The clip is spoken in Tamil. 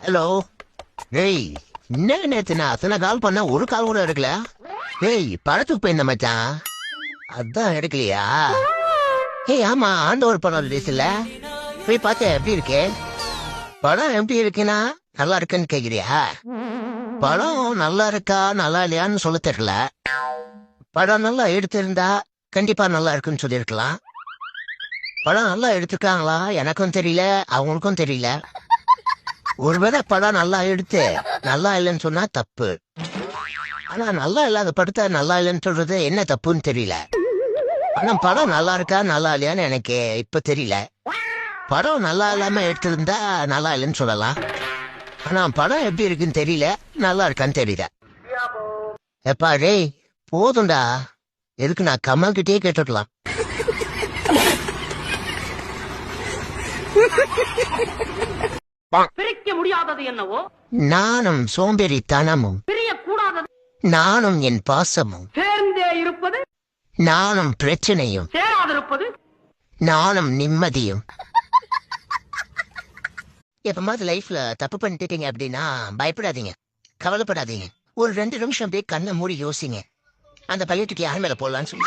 ஹலோ ஏய் என்ன நேத்து நான் அத்தனை கால் பண்ண ஒரு கால் கூட எடுக்கல. ஏய் படத்துக்கு போயிருந்த மச்சான். அதான் எடுக்கலையா? ஏய் ஆமா ஆண்டவர் படம் ரிலீஸ் இல்ல போய் பார்த்தேன் எப்படி இருக்கு? படம் எப்படி இருக்குன்னா நல்லா இருக்குன்னு கேக்குறியா? படம் நல்லா இருக்கா நல்லா இல்லையான்னு சொல்ல தெரியல. படம் நல்லா எடுத்திருந்தா கண்டிப்பா நல்லா இருக்குன்னு சொல்லியிருக்கலாம். படம் நல்லா எடுத்திருக்காங்களா? எனக்கும் தெரியல அவங்களுக்கும் தெரியல. ஒருவேளை படம் நல்லா எடுத்து. நல்லா இல்லைன்னு சொன்னா தப்பு. ஆனா நல்லா இல்லாத படத்தை நல்லா இல்லைன்னு சொல்றது என்ன தப்புன்னு தெரியல. ஆனா படம் நல்லா இருக்கா நல்லா இல்லையான்னு எனக்கு இப்ப தெரியல. படம் நல்லா இல்லாம எடுத்திருந்தா நல்லா இல்லைன்னு சொல்லலாம். ஆனா படம் எப்படி இருக்குன்னு தெரியல நல்லா இருக்கான்னு தெரியல. எப்பா டேய் போதும்டா. எதுக்கு நான் கமல் கிட்டே கேட்டுடலாம். பிரிக்க முடியாதது என்னவோ? நானும் சோம்பேறித்தனமும். பிரியக்கூடாதது. நானும் என் பாசமும். சேர்ந்தே இருப்பது. நானும் பிரச்சனையும். சேராதிருப்பது. நானும் நிம்மதியும். எப்பமாவது லைஃப்ல தப்பு பண்ணிட்டீங்க அப்படின்னா பயப்படாதீங்க. கவலைப்படாதீங்க. ஒரு ரெண்டு நிமிஷம் அப்படியே கண்ணை மூடி யோசிங்க. அந்த பையத்துக்கு யார் மேல போடலான்னு சொல்லி.